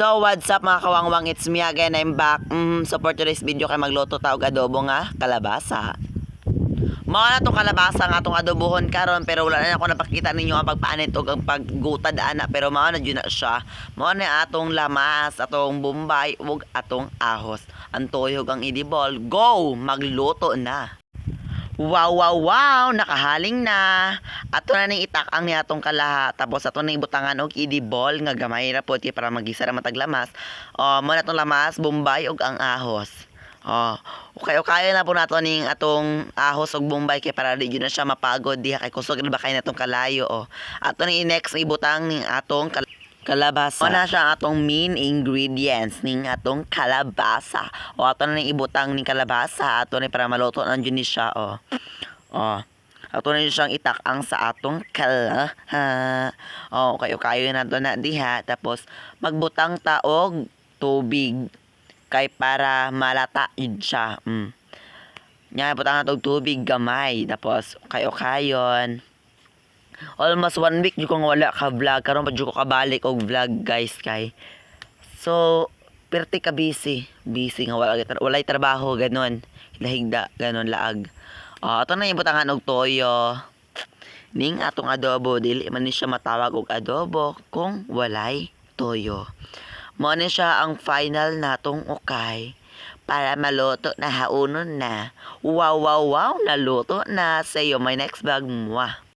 So, what's up mga kawangwang? It's me again. I'm back. Mm, so, for today's video kay magluto taog adobo nga kalabasa. Mga na itong kalabasa nga itong adobohon karon pero wala na ako napakita ninyo ang pagpaanit o paggutad ana pero mga na dyan na siya. Mga na atong lamas, atong bombay, ug atong ahos. Ang tuyog ang idibol. Go! Magluto na! Wow, wow, wow! Nakahaling na! Ato na ning itak ang niatong kalaha. Tapos ato na ibutangan og idibol nga gamay ra po para magisa ra matag lamas. O, mo na itong lamas, bombay ug ang ahos. Oh, okay, okay na po nato ning atong ahos ug bombay kay para di na siya mapagod diha kay kusog na ba kay natong kalayo oh. Ato ni next ibutang ning atong kal- kalabasa. Ano na siya ang atong main ingredients ning atong kalabasa. O ato na ibutang ning kalabasa ato ni para maluto na gyud ni siya oh. Oh. Ato na siyang itakang sa atong kala. Ha. Oh, kayo kayo na to na diha tapos magbutang taog tubig kay para malata siya. Mm. Nya butang na tubig gamay tapos kayo kayon. Almost one week jud ko nga wala ka vlog karon pa jud ko kabalik og vlog guys kay. So perti ka busy. Busy nga wala walay trabaho ganon. Higda ganon laag. Oh, ato na yung butangan og toyo. Ning atong adobo dili man ni siya matawag og adobo kung walay toyo. Mo ni siya ang final natong ukay para maluto na haunon na. Wow, wow, wow, naluto na. Sa iyo, my next vlog, mwah.